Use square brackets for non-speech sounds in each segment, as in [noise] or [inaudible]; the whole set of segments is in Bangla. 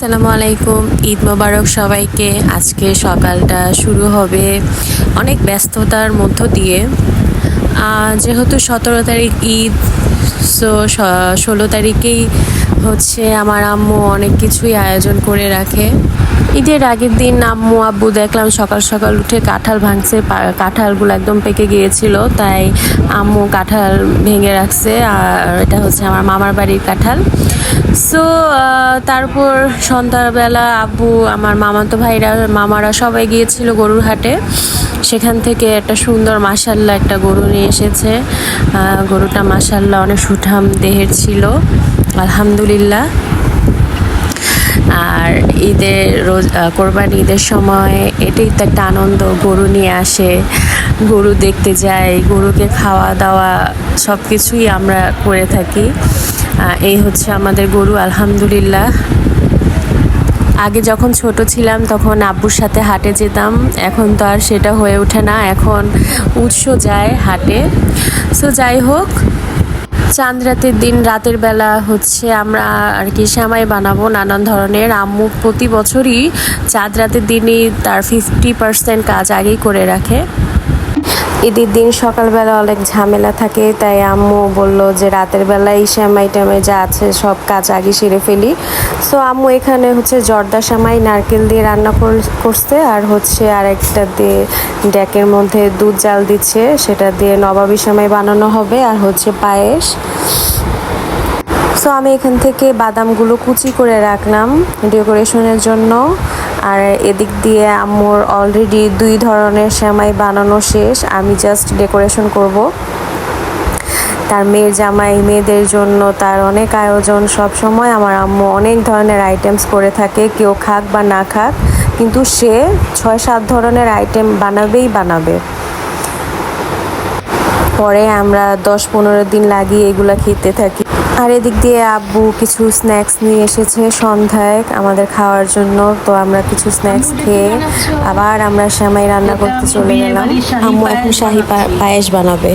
আসসালামু আলাইকুম। ঈদ মোবারক সবাইকে। আজকে সকালটা শুরু হবে অনেক ব্যস্ততার মধ্য দিয়ে। যেহেতু সতেরো তারিখ ঈদ সো ষোলো তারিখেই হচ্ছে আমার আম্মু অনেক কিছুই আয়োজন করে রাখে। ঈদের আগের দিন আম্মু, আব্বু দেখলাম সকাল সকাল উঠে কাঁঠাল ভাঙছে কাঁঠালগুলো একদম পেকে গিয়েছিল, তাই আম্মু কাঁঠাল ভেঙে রাখছে, আর এটা হচ্ছে আমার মামার বাড়ির কাঁঠাল। সো তারপর সন্ধ্যাবেলা আব্বু, আমার মামাতো ভাইরা, মামারা সবাই গিয়েছিল গরুর হাটে। সেখান থেকে একটা সুন্দর মাসাল্লাহ একটা গরু নিয়ে এসেছে। গরুটা মাসাল্লাহ অনেক সুঠাম দেহের ছিল। আলহামদুলিল্লাহ। আর ঈদের রোজ কোরবানি ঈদের সময় এটাই তো একটা আনন্দ, গরু নিয়ে আসে, গরু দেখতে যাই, গরুকে খাওয়া দাওয়া সব কিছুই আমরা করে থাকি। এই হচ্ছে আমাদের গরু, আলহামদুলিল্লাহ। আগে যখন ছোট ছিলাম তখন আব্বুর সাথে হাটে যেতাম, এখন তো আর সেটা হয়ে ওঠে না, এখন উৎস যায় হাটে। সো যাই হোক চাঁদ রাতের দিন রাতের বেলা হচ্ছে আমরা আর কি শ্যামাই বানাবো নানান ধরনের। আম্মু প্রতি বছরই চাঁদ রাতের দিনই তার ফিফটি পার্সেন্ট কাজ আগেই করে রাখে। ঈদের দিন সকালবেলা অনেক ঝামেলা থাকে, তাই আম্মু বলল যে রাতের বেলায় শ্যামাই টামাই যা আছে সব কাজ আগে সেরে ফেলি। সো আম্মু এখানে হচ্ছে জর্দা শ্যামাই নারকেল দিয়ে রান্না কর- করছে, আর হচ্ছে আরেকটা দিয়ে ড্যাকের মধ্যে দুধ জাল দিচ্ছে, সেটা দিয়ে নবাবী শ্যামাই বানানো হবে, আর হচ্ছে পায়েস। সো আমি এখান থেকে বাদামগুলো কুচি করে রাখলাম ডেকোরেশনের জন্য। আর এদিক দিয়ে আম্মুর অলরেডি দুই ধরনের সেমাই বানানো শেষ। আমি জাস্ট ডেকোরেশন করব। তার মেয়ের জামাই, মেয়েদের জন্য তার অনেক আয়োজন। সব সময় আমার আম্মু অনেক ধরনের আইটেমস করে থাকে, কেউ খাক বা না খাক। কিন্তু সে ছয়, সাত ধরনের আইটেম বানাবেই বানাবে। পরে আমরা দশ, পনেরো দিন লাগিয়ে এগুলা খেতে থাকি। আর এদিক দিয়ে আব্বু কিছু স্ন্যাক্স নিয়ে এসেছে সন্ধ্যায় আমাদের খাওয়ার জন্য। তো আমরা কিছু স্ন্যাক্স খেয়ে আবার আমরা শ্যামাই রান্না করতে চলে গেলাম। আম্মু এখন শাহি পায়েস বানাবে।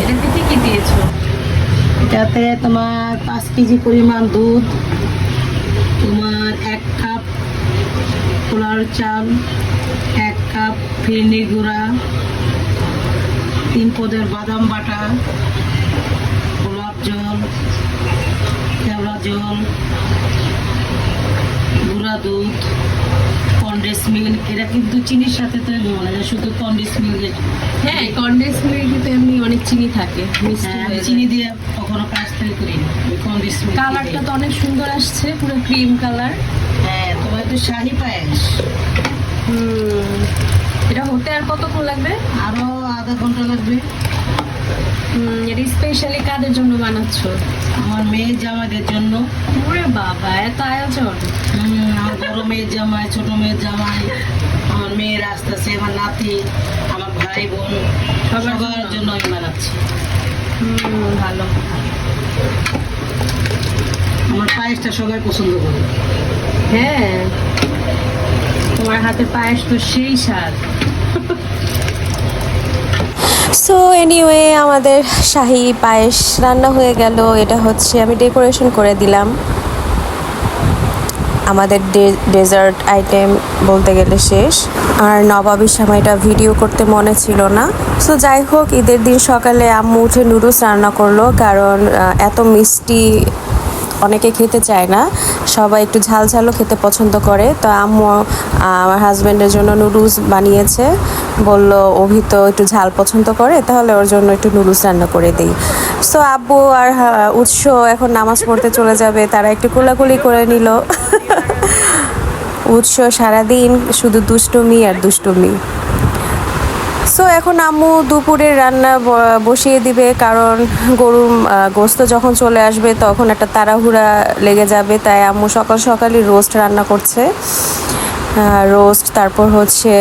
এটাতে তোমার পাঁচ কেজি পরিমাণ দুধ তোমার এক কাপ পোলার চাল এক কাপ ফিরনি গুঁড়া তিন পদের বাদাম বাটা গোলাপ জল কেওড়া জল গুঁড়া দুধ কন্ডেন্স মিল্ক এরা কিন্তু চিনির সাথে তৈরি হয় না শুধু কন্ডেন্স মিল্ক হ্যাঁ কন্ডেন্স মিল্কে এমনি অনেক চিনি থাকে হ্যাঁ, চিনি দিয়ে কখনো কাজ তৈরি করি কন্ডেন্স মিল্ক কালারটা তো অনেক সুন্দর আসছে পুরো ক্রিম কালার হ্যাঁ তোমার তো শাহি পায়েস। হুম এটা হতে আর কতক্ষণ লাগবে? আরও আধা ঘণ্টা লাগবে। এটা স্পেশালি কাদের জন্য বানাচ্ছ? আমার মেয়ে জামাইদের জন্য। ওরে বাবা এত আয়োজন। আমার বড় মেয়ের জামাই ছোট মেয়ের জামাই আমার মেয়ের আসতেছে আমার নাতি আমার ভাই বোন সবার জন্য? আমি বানাচ্ছি। হুম, ভালো। আমার পায়েসটা সবাই পছন্দ করে। হ্যাঁ তোমার হাতের পায়েস তো সেই স্বাদ। সো এনিওয়ে আমাদের শাহি পায়েস রান্না হয়ে গেল। এটা হচ্ছে আমি ডেকোরেশন করে দিলাম। আমাদের ডেজার্ট আইটেম বলতে গেলে শেষ। আর নবাবী সময়টা ভিডিও করতে মনে ছিল না। সো যাই হোক, ঈদের দিন সকালে আম্মু উঠে নুডলস রান্না করল, কারণ এত মিষ্টি অনেকে খেতে চায় না, সবাই একটু ঝাল ঝালও খেতে পছন্দ করে। তো আম্মু আমার হাজব্যান্ডের জন্য নুডলস বানিয়েছে। বলল, অভি তো একটু ঝাল পছন্দ করে, তাহলে ওর জন্য একটু নুডলস রান্না করে দিই। সো আব্বু আর উৎস এখন নামাজ পড়তে চলে যাবে, তারা একটু কোলাকুলি করে নিল। [laughs] উৎস সারাদিন শুধু দুষ্টুমি আর দুষ্টুমি। সো এখন আম্মু দুপুরের রান্না বসিয়ে দিবে কারণ গরু গোস্ত যখন চলে আসবে তখন একটা তাড়াহুড়া লেগে যাবে। তাই আম্মু সকাল সকালই রোস্ট রান্না করছে। রোস্ট, তারপর হচ্ছে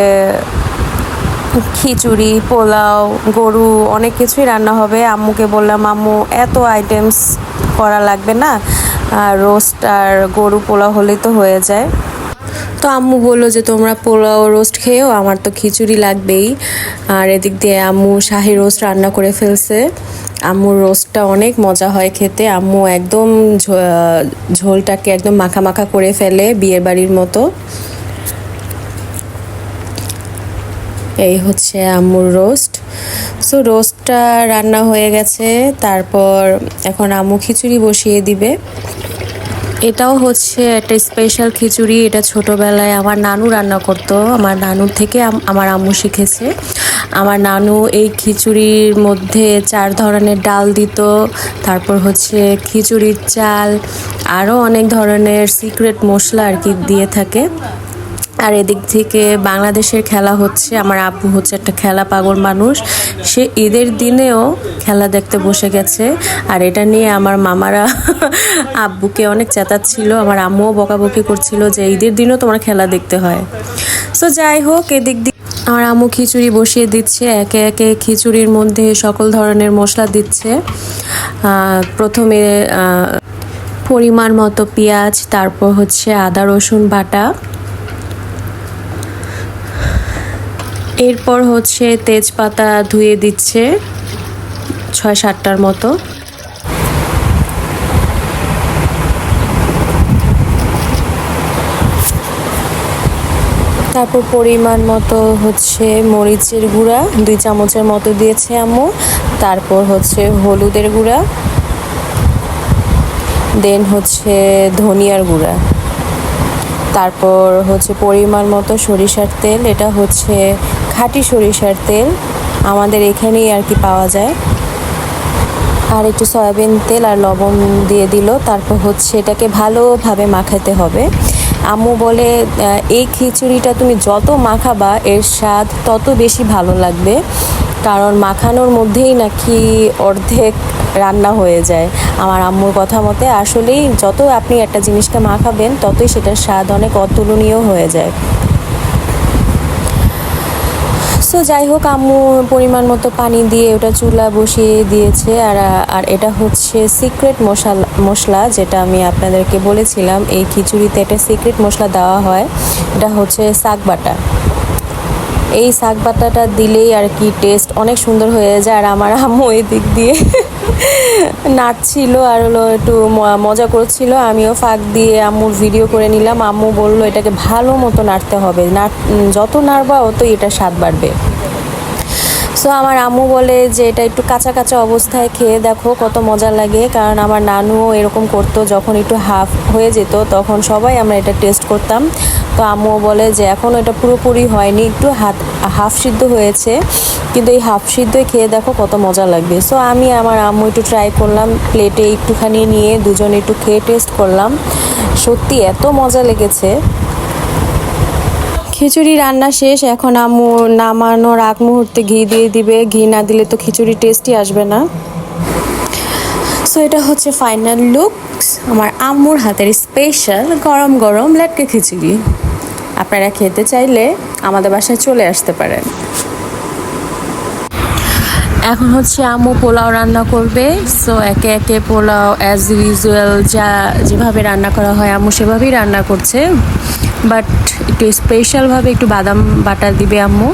খিচুড়ি, পোলাও, গরু অনেক কিছুই রান্না হবে। আম্মুকে বললাম, আম্মু, এত আইটেমস করা লাগবে না। আর রোস্ট আর গরু পোলাও হলেই তো হয়ে যায়। তো আম্মু বলল যে, তোমরা পোলাও রোস্ট খেয়েও আমার তো খিচুড়ি লাগবেই। আর এদিক দিয়ে আম্মু শাহি রোস্ট রান্না করে ফেলছে। আম্মুর রোস্টটা অনেক মজা হয় খেতে। আম্মু একদম ঝোলটাকে একদম মাখা মাখা করে ফেলে বিয়ের বাড়ির মতো। এই হচ্ছে আম্মুর রোস্ট। সো, রোস্টটা রান্না হয়ে গেছে। তারপর এখন আম্মু খিচুড়ি বসিয়ে দিবে। এটাও হচ্ছে একটা স্পেশাল খিচুড়ি। এটা ছোটোবেলায় আমার নানু রান্না করতো। আমার নানুর থেকে আমার আম্মু শিখেছে। আমার নানু এই খিচুড়ির মধ্যে চার ধরনের ডাল দিত। তারপর হচ্ছে খিচুড়ির চাল। আরও অনেক ধরনের সিক্রেট মশলা আর কি দিয়ে থাকে। আর এদিক থেকে বাংলাদেশের খেলা হচ্ছে, আমার আব্বু হচ্ছে একটা খেলা পাগল মানুষ। সে ঈদের দিনেও খেলা দেখতে বসে গেছে, আর এটা নিয়ে আমার মামারা [laughs] আব্বুকে অনেক চেতাচ্ছিল আমার আম্মুও বকাবকি করছিল যে ঈদের দিনও তোমার খেলা দেখতে হয়। সো যাই হোক, এদিক দিয়ে আমার আম্মু খিচুড়ি বসিয়ে দিচ্ছে, একে একে খিচুড়ির মধ্যে সকল ধরনের মশলা দিচ্ছে। প্রথমে পরিমাণ মতো পেঁয়াজ, তারপর হচ্ছে আদা, রসুন বাটা। এরপর হচ্ছে তেজপাতা ধুয়ে দিচ্ছে ছয় সাতটার মতো। তারপর পরিমাণ মতো হচ্ছে মরিচের গুঁড়া, দুই চামচের মতো দিয়েছে আম্মু। তারপর হচ্ছে হলুদের গুঁড়া, দেন হচ্ছে ধনিয়ার গুঁড়া। তারপর হচ্ছে পরিমাণ মতো সরিষার তেল, এটা হচ্ছে খাঁটি সরিষার তেল আমাদের এখানেই আর কি পাওয়া যায়। আর একটু সয়াবিন তেল আর লবণ দিয়ে দিল, তারপর হচ্ছে এটাকে ভালোভাবে মাখাতে হবে। আম্মু বলে এই খিচুড়িটা তুমি যত মাখাবা, এর স্বাদ তত বেশি ভালো লাগবে। কারণ মাখানোর মধ্যেই নাকি অর্ধেক রান্না হয়ে যায়। আমার আম্মুর কথা মতে আসলেই যত আপনি একটা জিনিসকে মাখাবেন, ততই সেটার স্বাদ অনেক অতুলনীয় হয়ে যায়। সো যাই হোক, আম্মু পরিমাণ মতো পানি দিয়ে ওটা চুলা বসিয়ে দিয়েছে। আর আর এটা হচ্ছে সিক্রেট মশলা মশলা যেটা আমি আপনাদেরকে বলেছিলাম, এই খিচুড়িতে একটা সিক্রেট মশলা দেওয়া হয়। এটা হচ্ছে শাক বাটা। এই শাক বাটাটা দিলেই আর কি টেস্ট অনেক সুন্দর হয়ে যায়। আর আমার আম্মু এই দিক দিয়ে নাচছিল আর হলো একটু মজা করছিল। আমিও ফাঁক দিয়ে আম্মুর ভিডিও করে নিলাম। আম্মু বলল এটাকে ভালো মতো নাড়তে হবে। উম, যত নাড়বা অতই এটা স্বাদ বাড়বে। সো আমার আম্মু বলে যে এটা একটু কাঁচা কাঁচা অবস্থায় খেয়ে দেখো কত মজা লাগে। কারণ আমার নানুও এরকম করতো যখন একটু হাফ হয়ে যেত তখন সবাই আমরা এটা টেস্ট করতাম। তো আম্মু বলে যে এখনও এটা পুরোপুরি হয়নি, একটু হাত, হাফ সিদ্ধ হয়েছে, কিন্তু এই হাফ সিদ্ধই খেয়ে দেখো কত মজা লাগবে। সো আমি আমার আম্মু একটু ট্রাই করলাম প্লেটে একটুখানি নিয়ে দুজনে একটু খেয়ে টেস্ট করলাম। সত্যি এত মজা লেগেছে। খিচুড়ি রান্না শেষ, এখন আম্মু নামানোর আগ মুহূর্তে ঘি দিয়ে দিবে। ঘি না দিলে তো খিচুড়ি টেস্টই আসবে না। সো এটা হচ্ছে ফাইনাল লুকস আমার আম্মুর হাতের স্পেশাল গরম গরম লেটকে খিচুড়ি। আপনারা খেতে চাইলে আমাদের বাসায় চলে আসতে পারেন। এখন হচ্ছে আম্মু পোলাও রান্না করবে। সো একে একে পোলাও অ্যাজ ইউজুয়াল যা যেভাবে রান্না করা হয় আম্মু সেভাবেই রান্না করছে। বাট একটু স্পেশালভাবে একটু বাদাম বাটা দিবে আম্মু।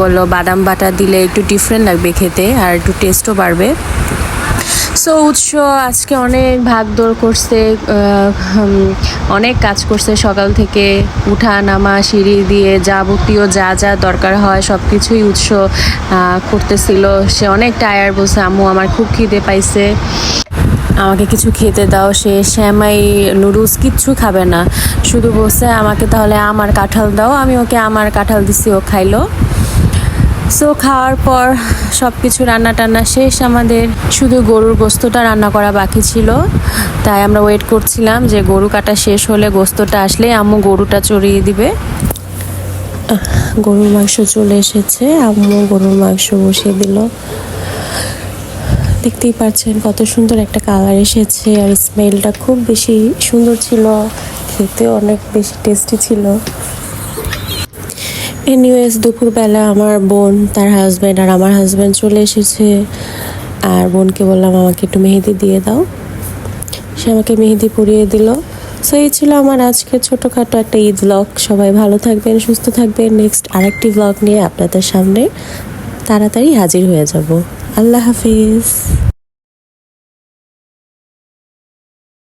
বলল বাদাম বাটা দিলে একটু ডিফারেন্ট লাগবে খেতে আর একটু টেস্টও বাড়বে। সো উৎস আজকে অনেক ভাগদৌড় করছে অনেক কাজ করছে। সকাল থেকে উঠা, নামা, সিঁড়ি দিয়ে যাবতীয় যা যা দরকার হয় সব কিছুই উৎস করতেছিল। সে অনেক টায়ার বলছে, আম্মু, আমার খুব খিদে পাইছে। আমাকে কিছু খেতে দাও। সে শ্যামাই নুডলস কিচ্ছু খাবে না। শুধু বলছে, আমাকে তাহলে আমার কাঁঠাল দাও, আমি ওকে আমার কাঁঠাল দিছি, ও খাইলো। সো খাওয়ার পর সব কিছু রান্না টান্না শেষ। আমাদের শুধু গরুর গোস্তটা রান্না করা বাকি ছিল। তাই আমরা ওয়েট করছিলাম যে গরু কাটা শেষ হলে গোস্তটা আসলে আম্মু গরুটা চড়িয়ে দিবে। গরুর মাংস চলে এসেছে। আম্মু গরুর মাংস বসিয়ে দিল। দেখতেই পাচ্ছেন কত সুন্দর একটা কালার এসেছে আর স্মেলটা খুব বেশি সুন্দর ছিল। খেতে অনেক বেশি টেস্টি ছিল। এনিওয়েজ দুপুরবেলা আমার বোন, তার হাজব্যান্ড আর আমার হাজব্যান্ড চলে এসেছে। আর বোনকে বললাম, আমাকে একটু মেহেদি দিয়ে দাও। সে আমাকে মেহেদি পরিয়ে দিল। সো এই ছিল আমার আজকে ছোটোখাটো একটা ঈদ ব্লগ সবাই ভালো থাকবেন, সুস্থ থাকবেন। নেক্সট আরেকটি ব্লগ নিয়ে আপনাদের সামনে তাড়াতাড়ি হাজির হয়ে যাব। আল্লাহ হাফিজ।